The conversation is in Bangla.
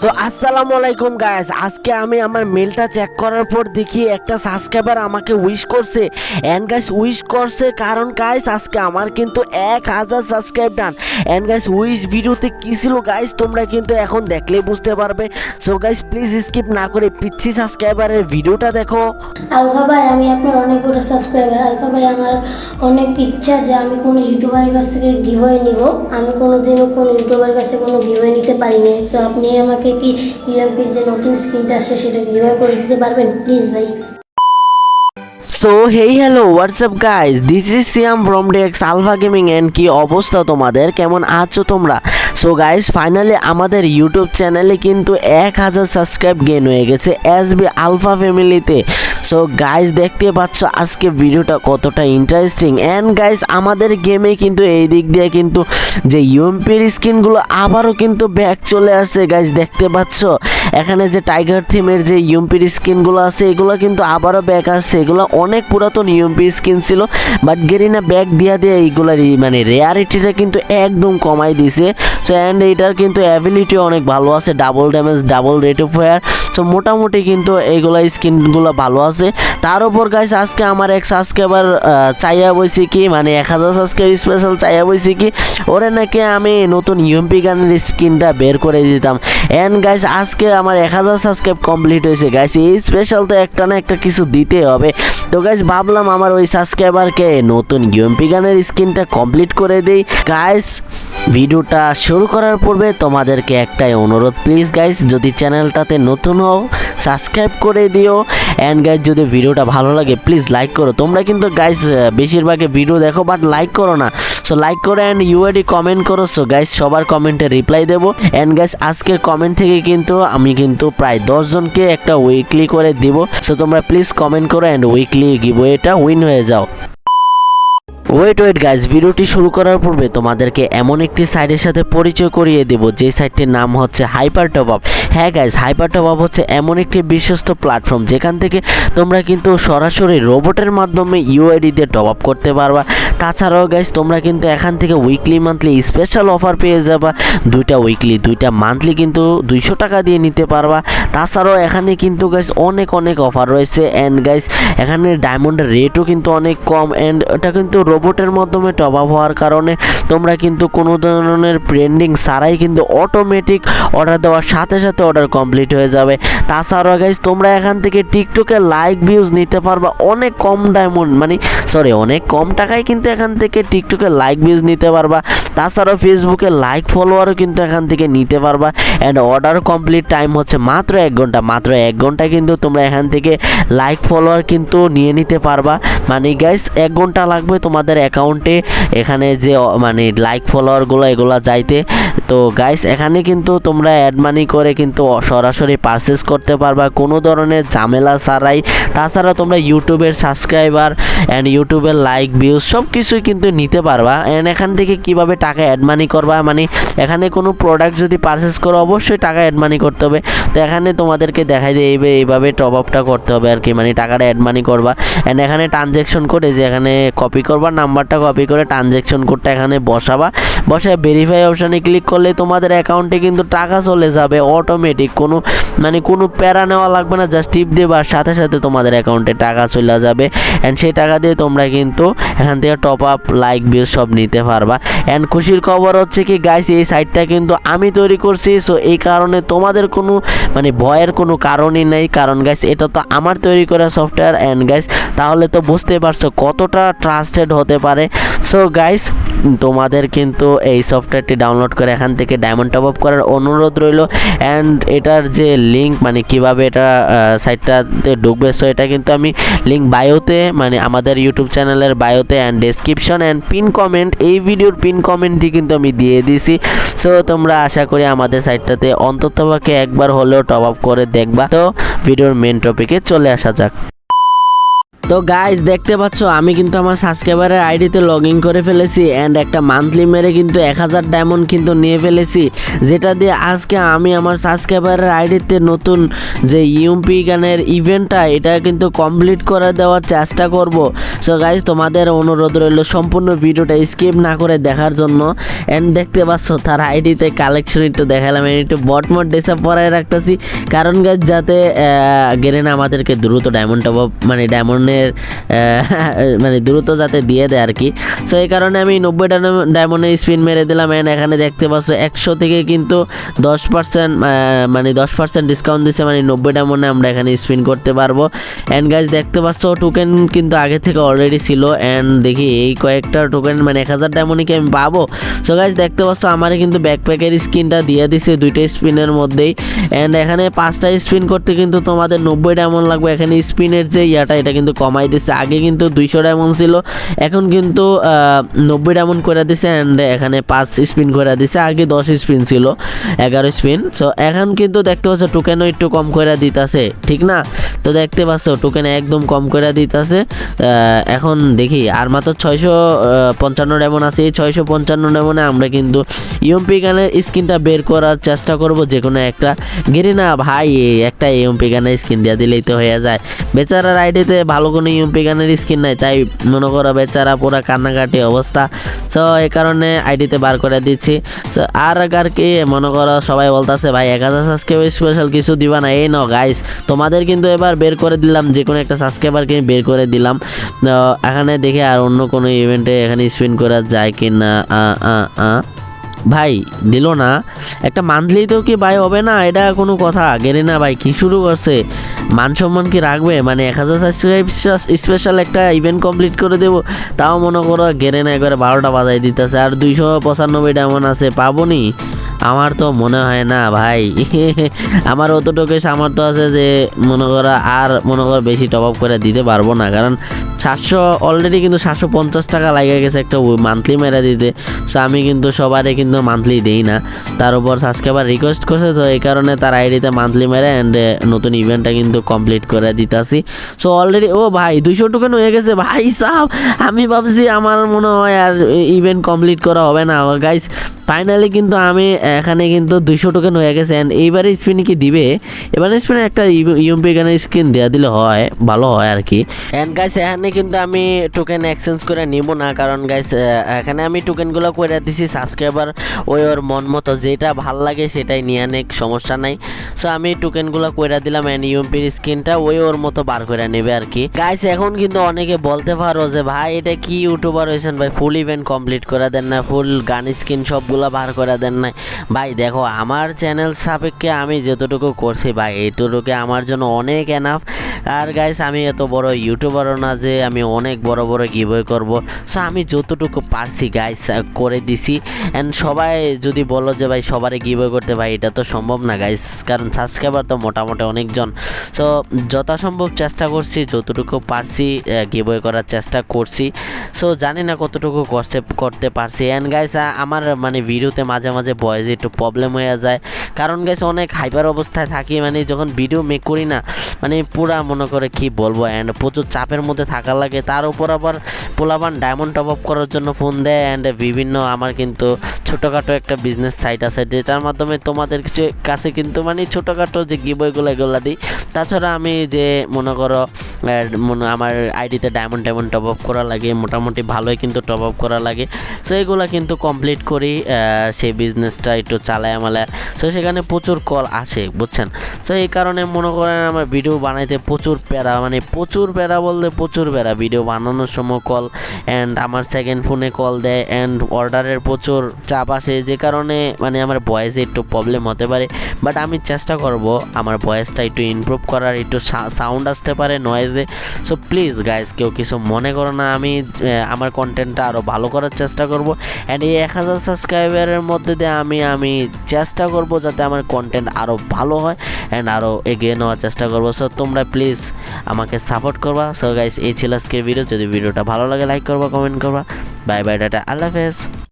সো আসসালামু আলাইকুম গাইস আজকে আমি আমার মেলটা চেক করার পর দেখি একটা সাবস্ক্রাইবার আমাকে উইশ করছে। এন্ড গাইস উইশ করছে কারণ গাইস আজকে আমার কিন্তু এক হাজার subscribe done and guys wish ভিডিওতে কি ছিল গাইস তোমরা কিন্তু এখন দেখলেই বুঝতে পারবে। সো গাইস প্লিজ স্কিপ না করে পিচ্ছি সাবস্ক্রাইবারের ভিডিওটা দেখো। আলফা ভাই, আমি আপনার অনেক বড় সাবস্ক্রাইবার আলফা ভাই, আমার অনেক ইচ্ছা যে আমি কোনো ইউটিউবারের কাছ থেকে গিভওয়ে নিব। আমি কোনো দিনও কোনো ইউটিউবারের কাছে কোনো গিভওয়ে নিতে পারিনি তো আপনি আমাকে কি ইউএমপির যে নতুন স্কিনটা আসছে সেটা গিভওয়ে করে দিতে পারবেন? প্লিজ ভাই। So hey hello WhatsApp guys this is Siam from Dex Alpha Gaming and কি অবস্থা তোমাদের? কেমন আছো তোমরা? সো গাইস ফাইনালি আমাদের ইউটিউব চ্যানেলে কিন্তু এক হাজার সাবস্ক্রাইব গেন হয়ে গেছে এস বি আলফা ফ্যামিলিতে সো গাইস দেখতে পাচ্ছ আজকে ভিডিওটা কতটা ইন্টারেস্টিং অ্যান্ড গাইস আমাদের গেমে কিন্তু এই দিক দিয়ে কিন্তু যে ইউএমপির স্কিনগুলো আবারও কিন্তু ব্যাক চলে আসছে। গাইস দেখতে পাচ্ছ? এখানে যে টাইগার থিমের যে ইউএমপির স্কিনগুলো আছে, এগুলো কিন্তু আবারও ব্যাক আসছে। এগুলো অনেক পুরাতন ইউএমপি স্কিন ছিল বাট গেরিনা ব্যাক দিয়া দিয়ে এইগুলার মানে রেয়ারিটিটা কিন্তু একদম কমাই দিছে। সো অ্যান্ড এইটার কিন্তু অ্যাবিলিটি অনেক ভালো আছে double damage double rate of fire so মোটামুটি কিন্তু এইগুলা স্কিনগুলো ভালো আছে। তার উপর গাইস আজকে আমার এক সাবস্ক্রাইবার চাইয়া বইছি কি মানে এক হাজার সাবস্ক্রাইব স্পেশাল চাইয়া বইছি কি, ওরে নাকি আমি নতুন ইউএমপি গানের স্কিনটা বের করে দিতাম। অ্যান্ড গাইস আজকে আমার এক হাজার সাবস্ক্রাইব কমপ্লিট হয়েছে। গাইস এই স্পেশাল তো একটা না একটা কিছু দিতে হবে। তো গাইস ভাবলাম আমার ওই সাবস্ক্রাইবারকে নতুন ইউএমপি গানের স্কিনটা কমপ্লিট করে দেই। গাইস ভিডিওটা শুরু করার পূর্বে তোমাদেরকে একটাই অনুরোধ প্লিজ গাইস যদি চ্যানেলটাতে নতুন হও সাবস্ক্রাইব করে দিও অ্যান্ড গাইস যদি ভিডিওটা ভালো লাগে প্লিজ লাইক করো। তোমরা কিন্তু গাইস বেশিরভাগে ভিডিও দেখো বাট লাইক করো না। সো লাইক করো অ্যান্ড ইউআইডি কমেন্ট করো। সো গাইস সবার কমেন্টে রিপ্লাই দেবো। অ্যান্ড গাইস আজকের কমেন্ট থেকে কিন্তু আমি কিন্তু প্রায় দশজনকে একটা উইকলি করে দিব। সো তোমরা প্লিজ কমেন্ট করো অ্যান্ড উইকলি গিবো এটা উইন হয়ে যাও। ওয়েট ওয়েট গাইজ ভিডিওটি শুরু করার পূর্বে তোমাদেরকে এমন একটি সাইটের সাথে পরিচয় করিয়ে দেব। যে সাইটটির নাম হচ্ছে হাইপার টপ আপ হ্যাঁ গাইজ হাইপার টপ আপ হচ্ছে এমন একটি বিশ্বস্ত প্ল্যাটফর্ম যেখান থেকে তোমরা কিন্তু সরাসরি রোবটের মাধ্যমে ইউআইডি দিয়ে টপ আপ করতে পারবা। তাছাড়াও গাইজ তোমরা কিন্তু এখান থেকে উইকলি মান্থলি স্পেশাল অফার পেয়ে যাবা। দুইটা উইকলি দুইটা মান্থলি কিন্তু দুইশো টাকা দিয়ে নিতে পারবা। তাছাড়াও এখানে কিন্তু গাইজ অনেক অনেক অফার রয়েছে। অ্যান্ড গাইজ এখানে ডায়মন্ডের রেটও কিন্তু অনেক কম। অ্যান্ড এটা কিন্তু রোবটের মাধ্যমে টপ আপ হওয়ার কারণে তোমরা কিন্তু কোনো ধরনের ব্র্যান্ডিং ছাড়াই কিন্তু অটোমেটিক অর্ডার দেওয়ার সাথে সাথে অর্ডার কমপ্লিট হয়ে যাবে। তাছাড়াও গাইজ তোমরা এখান থেকে টিকটকে লাইক ভিউজ নিতে পারবা। অনেক কম ডায়মন্ড মানে সরি অনেক কম টাকায় কিন্তু এখান থেকে টিকটকে লাইক ভিউজ নিতে পারবা। তাছাড়াও ফেসবুকে লাইক ফলোয়ারও কিন্তু এখান থেকে নিতে পারবা। অ্যান্ড অর্ডার কমপ্লিট টাইম হচ্ছে মাত্র এক ঘণ্টা। মাত্র এক ঘন্টায় কিন্তু তোমরা এখান থেকে লাইক ফলোয়ার কিন্তু নিয়ে নিতে পারবা। মানে গাইস এক ঘণ্টা লাগবে তোমাদের অ্যাকাউন্টে এখানে যে মানে লাইক ফলোয়ারগুলো এগুলো যাইতে। তো গাইস এখানে কিন্তু তোমরা অ্যাড মানি করে কিন্তু সরাসরি পারচেস করতে পারবা। কোনো ধরনের ঝামেলা ছাড়াই। তাছাড়া তোমরা ইউটিউবের সাবস্ক্রাইবার অ্যান্ড ইউটিউবের লাইক ভিউজ সব কিছুই কিন্তু নিতে পারবা। অ্যান্ড এখান থেকে কীভাবে টাকা অ্যাড মানি করবা? মানে এখানে কোনো প্রোডাক্ট যদি পারচেস করো, অবশ্যই টাকা অ্যাড মানি করতে হবে। তো এখানে তোমাদেরকে দেখাই দিয়ে এইভাবে টপ আপটা করতে হবে আর কি। মানে টাকাটা অ্যাড মানি করবা। অ্যান্ড এখানে ট্রানজ্যাকশন করে যে এখানে কপি করবা নাম্বারটা কপি করে ট্রানজ্যাকশন কোডটা এখানে বসাবা। বসায় ভেরিফাই অপশানে ক্লিক করলে তোমাদের অ্যাকাউন্টে কিন্তু টাকা চলে যাবে অটোমেটিক কোনো মানে কোনো প্যারা নেওয়া লাগবে না জাস্ট টিপ দেবা, আর সাথে সাথে তোমাদের অ্যাকাউন্টে টাকা চলে যাবে। অ্যান্ড সেই টাকা দিয়ে তোমরা কিন্তু এখান থেকে টপ আপ লাইক ভিউজ সব নিতে পারবা। অ্যান্ড খুশির খবর হচ্ছে কি গাইস এই সাইটটা কিন্তু আমি তৈরি করছি সো এই কারণে তোমাদের কোনো মানে ভয়ের কোনো কারণই নেই। কারণ গাইস এটা তো আমার তৈরি করা সফটওয়্যার অ্যান্ড গাইস তাহলে তো বুঝতে পারছ কতটা ট্রাস্টেড হতে পারে। সো গাইস তোমাদের কিন্তু এই সফটওয়্যারটি ডাউনলোড করে এখান থেকে ডায়মন্ড টপ আপ করার অনুরোধ রইল। অ্যান্ড এটার যে লিঙ্ক মানে কীভাবে এটা সাইটটাতে ঢুকবে সো এটা কিন্তু আমি লিঙ্ক বায়োতে মানে আমাদের ইউটিউব চ্যানেলের বায়োতে and description and pin comment এই ভিডিওর পিন কমেন্টটি কিন্তু আমি দিয়ে দিছি। সো তোমরা আশা করি আমাদের সাইটটাতে অন্ততপক্ষে একবার হলেও টপ আপ করে দেখবা। তো ভিডিওর মেন টপিকে চলে আসা যাক। তো গাইজ দেখতে পাচ্ছ, আমি কিন্তু আমার সাবস্ক্রাইবারের আইডিতে লগ ইন করে ফেলেছি অ্যান্ড একটা মান্থলি মেরে কিন্তু এক হাজার ডায়মন্ড কিন্তু নিয়ে ফেলেছি, যেটা দিয়ে আজকে আমি আমার সাবস্ক্রাইবারের আইডিতে নতুন যে ইউএমপি গানের ইভেন্টটা এটা কিন্তু কমপ্লিট করে দেওয়ার চেষ্টা করব। সো গাইজ তোমাদের অনুরোধ রইল সম্পূর্ণ ভিডিওটা স্কিপ না করে দেখার জন্য। অ্যান্ড দেখতে পাচ্ছ, তার আইডিতে কালেকশন একটু দেখালাম একটু বট মট ডেসা পরায় রাখতেছি। কারণ গাছ যাতে গেরেনা আমাদেরকে দ্রুত ডায়মন্ড মানে ডায়মন্ডের মানে দ্রুত যাতে দিয়ে দেয় আর কি। সো এই কারণে আমি নব্বই ডায়মন্ডের স্পিন মেরে দিলাম অ্যান্ড এখানে দেখতে পাচ্ছ একশো থেকে কিন্তু দশ পার্সেন্ট মানে দশ পার্সেন্ট ডিসকাউন্ট দিচ্ছে মানে নব্বই ডায়মন্ডে আমরা এখানে স্পিন করতে পারব। অ্যান্ড গাছ দেখতে পাচ্ছ টোকেন কিন্তু আগে থেকে অলরেডি ছিল অ্যান্ড দেখি এই কয়েকটা টোকেন মানে এক হাজার ডায়মন্ডে কি আমি পাবো? সো গাছ দেখতে পাচ্ছ আমার কিন্তু ব্যাকপ্যাকের স্কিনটা দিয়ে দিছে দুইটা স্পিনের মধ্যেই। অ্যান্ড এখানে পাঁচটা স্পিন করতে কিন্তু তোমাদের নব্বই ডায়মন্ড লাগবে। এখানে স্পিনের যে ইয়াটা, এটা কিন্তু কমাই দিচ্ছে আগে কিন্তু দুইশো ডায়মন্ড ছিল, এখন কিন্তু নব্বই ডায়মন্ড করে দিছে অ্যান্ড এখানে পাঁচ স্পিন করে দিছে, আগে দশ স্পিন ছিল, এগারো স্পিন সো এখন কিন্তু দেখতে পাচ্ছ টোকেনও একটু কম করে দিতেছে, ঠিক না? তো দেখতে পাচ্ছ টোকেন একদম কম করে দিতেছে এখন দেখি, আর মাত্র ছয়শো পঞ্চান্ন ডায়মন্ড আছে, এই ছয়শো পঞ্চান্ন ডায়মন্ডে আমরা কিন্তু ইউএমপি গানের স্কিনটা বের করার চেষ্টা করব, যে কোনো একটা। গিরি না ভাই একটা ইউএমপি গানের স্কিন দিয়ে দিলেই তো হয়ে যায়। বেচারার আইডিতে ভালো কোনো ইউএমপি গানের স্কিন নাই, তাই মনে করো বেচারা পুরো কান্নাকাটি অবস্থা। সো এই কারণে আইডিতে বার করে দিচ্ছি। সো আর আর কি, মনে করো সবাই বলতেছে, ভাই, এক হাজার সাবস্ক্রাইবার স্পেশাল কিছু দিবা না। এই নাও গাইস তোমাদের কিন্তু এবার বের করে দিলাম যে কোনো একটা সাবস্ক্রাইবারকে বের করে দিলাম। এখানে দেখে আর অন্য কোনো ইভেন্টে এখানে স্পিন করা যায় কি না আ আ আ। ভাই, দিল না। একটা মান্থলি তো কি ভাই হবে না? এটা কোনো কথা। গেরে না ভাই, কি শুরু করছে? মান সম্মান কি রাখবে? মানে এক হাজার সাবস্ক্রাইব স্পেশাল একটা ইভেন্ট কমপ্লিট করে দেবো। তাও মনে করো গেরে না, একবারে বারোটা বাজাই দিতেছে। আর দুইশো পঁচানব্বইটা এমন আছে, পাবো নি? আমার তো মনে হয় না ভাই। আমার অতটুকু সামর্থ্য আছে যে মনে করো আর মনে করো বেশি টপ আপ করে দিতে পারব না। কারণ সাতশো অলরেডি কিন্তু সাতশো পঞ্চাশ টাকা লাগে গেছে একটা মান্থলি মেরে দিতে। সো আমি কিন্তু সবারই কিন্তু মান্থলি দিই না। তার উপর সাবস্ক্রাইবার রিকোয়েস্ট করছে, তো এই কারণে তার আইডিতে মান্থলি মেরে অ্যান্ড নতুন ইভেন্টটা কিন্তু কমপ্লিট করে দিতাছি। সো অলরেডি ও ভাই, দুইশো টোকেন হয়ে গেছে। ভাই সাহ আমি ভাবছি আমার মনে হয় আর ইভেন্ট কমপ্লিট করা হবে না। গাইস ফাইনালি কিন্তু আমি এখানে কিন্তু দুইশো টোকেন হয়ে গেছে অ্যান্ড এইবারে স্পিনে কি দিবে? এবারে স্পিনে একটা ইউএমপি এখানে স্ক্রিন দেওয়া দিলে হয়, ভালো হয় আর কি অ্যান্ড গাইস এখানে কিন্তু আমি টোকেন এক্সচেঞ্জ করে নিব না কারণ গাইস এখানে আমি টোকেনগুলো করে দিছি সাবস্ক্রাইবার ওই ওর মন মতো, যেটা ভালো লাগে সেটাই নিয়ে অনেক সমস্যা নাই। সো আমি টোকেনগুলো করে দিলাম অ্যান্ড ইউএমপির স্ক্রিনটা ওই ওর মতো বার করে নেবে আর কি গাইস এখন কিন্তু অনেকে বলতে পারো যে, ভাই, এটা কি ইউটিউবার হয়েছেন? ভাই ফুল ইভেন্ট কমপ্লিট করে দেন না ফুল গান স্ক্রিন সবগুলো বার করে দেন না ভাই, দেখো, আমার চ্যানেল সাপেক্ষে আমি যতটুকু করছি, ভাই এইটুকু আমার জন্য অনেক এনাফ আর গাইস আমি এত বড় ইউটিউবারও না যে আমি অনেক বড় বড় গিভওয়ে করব। সো আমি যতটুকু পারছি গাইস করে দিছি। অ্যান্ড সবাই যদি বলো যে, ভাই, সবারই গিভওয়ে করতে, ভাই, এটা তো সম্ভব না গাইস কারণ সাবস্ক্রাইবার তো মোটামুটি অনেকজন। সো যথাসম্ভব চেষ্টা করছি, যতটুকু পারছি গিভওয়ে করার চেষ্টা করছি। সো জানি না কতটুকু করতে করতে পারছি। অ্যান্ড গাইস আমার মানে ভিডিওতে মাঝে মাঝে বয়েসে একটু প্রবলেম হয়ে যায়। কারণ গেছে অনেক হাইপার অবস্থায় থাকি মানে যখন ভিডিও মেক করি না মানে পুরা মনে করে কি বলব অ্যান্ড প্রচুর চাপের মধ্যে থাকা লাগে। তার উপর আবার পোলাবান ডায়মন্ড টপ আপ করার জন্য ফোন দেয় অ্যান্ড বিভিন্ন আমার কিন্তু ছোটোখাটো একটা বিজনেস সাইট আছে, যেটার মাধ্যমে তোমাদের কিছু- কিন্তু মানে ছোটোখাটো যে গিবইগুলো এগুলো দিই। তাছাড়া আমি যে মনে করো মনে আমার আইডিতে ডায়মন্ড ডায়মন্ড টপ আপ করা লাগে, মোটামুটি ভালোই কিন্তু টপ আপ করা লাগে। সো এগুলো কিন্তু কমপ্লিট করি সেই বিজনেসটা একটু চালায় আমালায় সো সেখানে প্রচুর কল আসে, বুঝছেন? সো এই কারণে মনে করেন আমার ভিডিও বানাইতে প্রচুর প্যারা মানে প্রচুর প্যারা বলতে প্রচুর প্যারা। ভিডিও বানানোর সময় কল অ্যান্ড আমার সেকেন্ড ফোনে কল দেয় অ্যান্ড অর্ডারের প্রচুর চাপ আসে। যে কারণে মানে আমার ভয়েসে একটু প্রবলেম হতে পারে। বাট আমি চেষ্টা করব আমার ভয়েসটা একটু ইমপ্রুভ করার, একটু সাউন্ড আসতে পারে নয়েজে সো প্লিজ গাইজ কেউ কিছু মনে করো না। আমি আমার কন্টেন্টটা আরও ভালো করার চেষ্টা করব। অ্যান্ড এই এক হাজার সাবস্ক্রাইবারের মধ্যে দিয়ে আমি আমি চেষ্টা করব যাতে আমার কন্টেন্ট আরও ভালো হয় অ্যান্ড আরও এগিয়ে নেওয়ার চেষ্টা করব। সো তোমরা প্লিজ আমাকে সাপোর্ট করবা। সো গাইস এই ছিল আজকের ভিডিও যদি ভিডিওটা ভালো লাগে লাইক করবা কমেন্ট করবা। Bye bye tata. আল্লাহ হাফেজ।